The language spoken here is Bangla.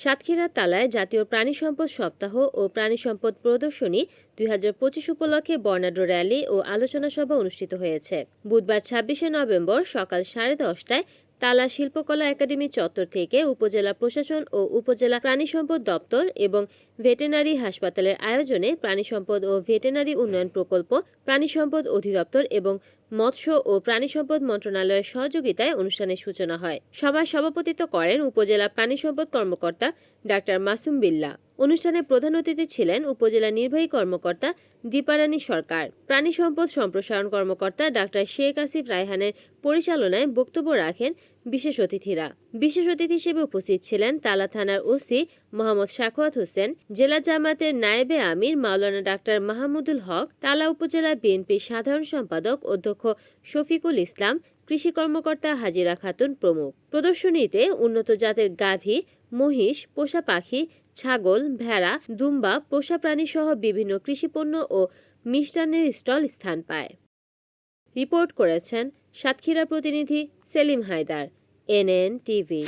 সাতক্ষীরার তালায় জাতীয় প্রাণী সম্পদ সপ্তাহ ও প্রাণী সম্পদ প্রদর্শনী দুই হাজার পঁচিশ উপলক্ষে বর্ণাঢ্য র্যালি ও আলোচনা সভা অনুষ্ঠিত হয়েছে। বুধবার ছাব্বিশে নভেম্বর সকাল সাড়ে দশটায় তালা শিল্পকলা একাডেমি চত্বর থেকে উপজেলা প্রশাসন ও উপজেলা প্রাণী সম্পদ দপ্তর এবং ভেটেনারি হাসপাতালের আয়োজনে প্রাণী সম্পদ ও ভেটেনারি উন্নয়ন প্রকল্প, প্রাণী সম্পদ অধিদপ্তর এবং মৎস্য ও প্রাণী সম্পদ মন্ত্রণালয়ের সহযোগিতায় অনুষ্ঠানের সূচনা হয়। সভায় সভাপতিত্ব করেন উপজেলা প্রাণী সম্পদ কর্মকর্তা ডাক্তার মাসুম বিল্লা। অনুষ্ঠানে প্রধান অতিথি ছিলেন উপজেলা নির্বাহী কর্মকর্তা দীপারানী সরকার, প্রাণী সম্পদ সম্প্রসারণ কর্মকর্তা ডাক্তার শেখ আসিফ রায়হানের পরিচালনায় বক্তব্য রাখেন বিশেষ অতিথিরা। বিশেষ অতিথি হিসেবে উপস্থিত ছিলেন তালা থানার ওসি মোহাম্মদ শাখওয়াত হোসেন, জেলা জামাতের নায়েবে আমির, মাওলানা ডাক্তার মাহমুদুল হক, তালা উপজেলা বিএনপির সাধারণ সম্পাদক অধ্যক্ষ শফিকুল ইসলাম, কৃষি কর্মকর্তা হাজিরা খাতুন প্রমুখ। প্রদর্শনীতে উন্নত জাতের গাভী, মহিষ, পোষা পাখি ছাগল, ভেড়া, দুম্বা পোষা প্রাণী সহ বিভিন্ন কৃষিপণ্য ও মিষ্টান্নের স্টল স্থান পায়। রিপোর্ট করেছেন সাতক্ষীরা প্রতিনিধি সেলিম হায়দার, এনএন টিভি।